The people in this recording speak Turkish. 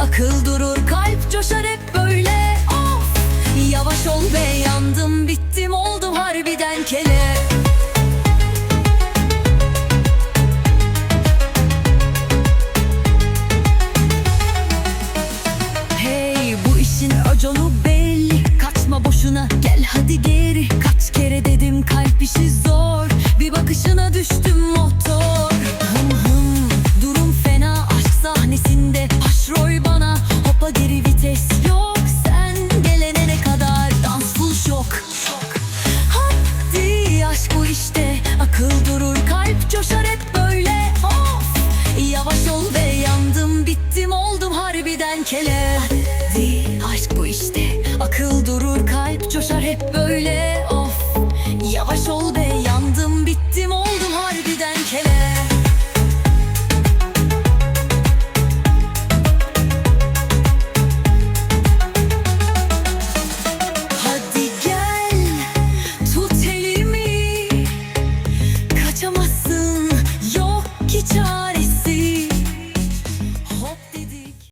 Akıl durur kalp coşar hep böyle. Of! Yavaş ol be yandım bittim oldum harbiden kele. Hey bu işin öcolu belli. Kaçma boşuna gel hadi geri. Kaç kere dedim kalp işi zor kele. Hadi aşk bu işte. Akıl durur kalp coşar hep böyle. Of yavaş ol be yandım bittim oldum harbiden kele.